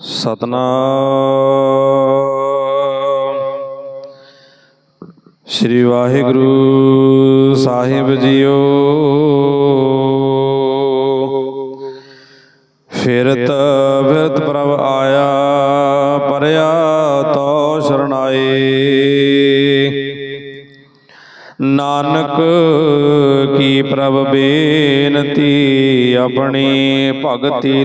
ਸਤਨਾਮ। ਸ੍ਰੀ ਵਾਹਿਗੁਰੂ ਸਾਹਿਬ ਜੀਓ। ਫਿਰਤ ਫਿਰਤ ਪ੍ਰਭ ਆਇਆ ਪਰਿਆ ਤੋ ਸ਼ਰਣਾਏ ਨਾਨਕ ਕੀ ਪ੍ਰਭ ਬੇਨਤੀ ਆਪਣੀ ਭਗਤੀ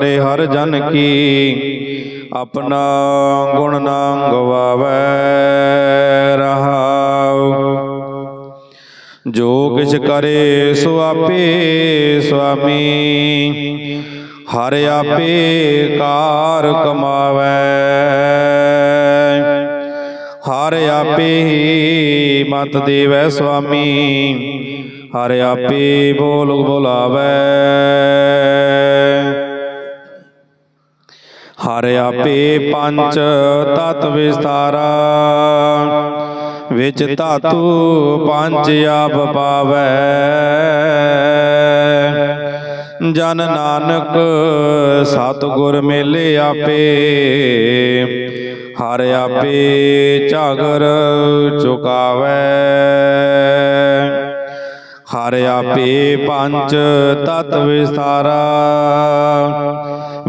ਕਰੇ ਹਰ ਜਨ ਕੀ, ਆਪਣਾ ਗੁਣ ਨਾ ਗਵਾਵੇ ਰਹਾਉ। ਜੋ ਕਿਛ ਕਰੇ ਸੋ ਆਪੇ ਸੁਆਮੀ, ਹਰ ਆਪੇ ਕਾਰ ਕਮਾਵੇ। ਹਰ ਆਪੇ ਹੀ ਮਤ ਦੇਵੈ ਸੁਆਮੀ, ਹਰ ਆਪੇ ਬੋਲ ਬੁਲਾਵੇ। ਹਰ ਆਪੇ ਪੰਜ ਤਤ ਵਿਸਤਾਰਾ। ਵਿੱਚ ਧਾਤੂ ਪੰਜ ਆਪ ਪਾਵੈ। ਜਨ ਨਾਨਕ ਸਤਿਗੁਰ ਮੇਲੇ ਆਪੇ। ਹਰ ਆਪੇ ਝਾਗਰ ਚੁਕਾਵੇ। ਹਰ ਆਪੇ ਪੰਜ ਤਤ ਵਿਸਤਾਰਾ।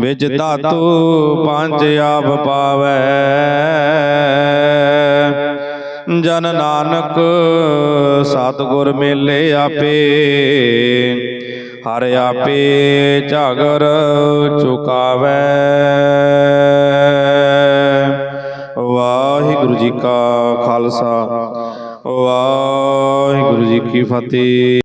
ਵਿੱਚ ਧਾਤੂ ਪੰਜ ਆਪ ਪਾਵੇ। ਜਨ ਨਾਨਕ ਸਤਿਗੁਰ ਮੇਲੇ ਆਪੇ। ਹਰ ਆਪੇ ਝਾਗਰ ਚੁਕਾਵੇ। ਵਾਹਿਗੁਰੂ ਜੀ ਕਾ ਖਾਲਸਾ। ਵਾਹਿਗੁਰੂ ਜੀ ਕੀ ਫਤਿਹ।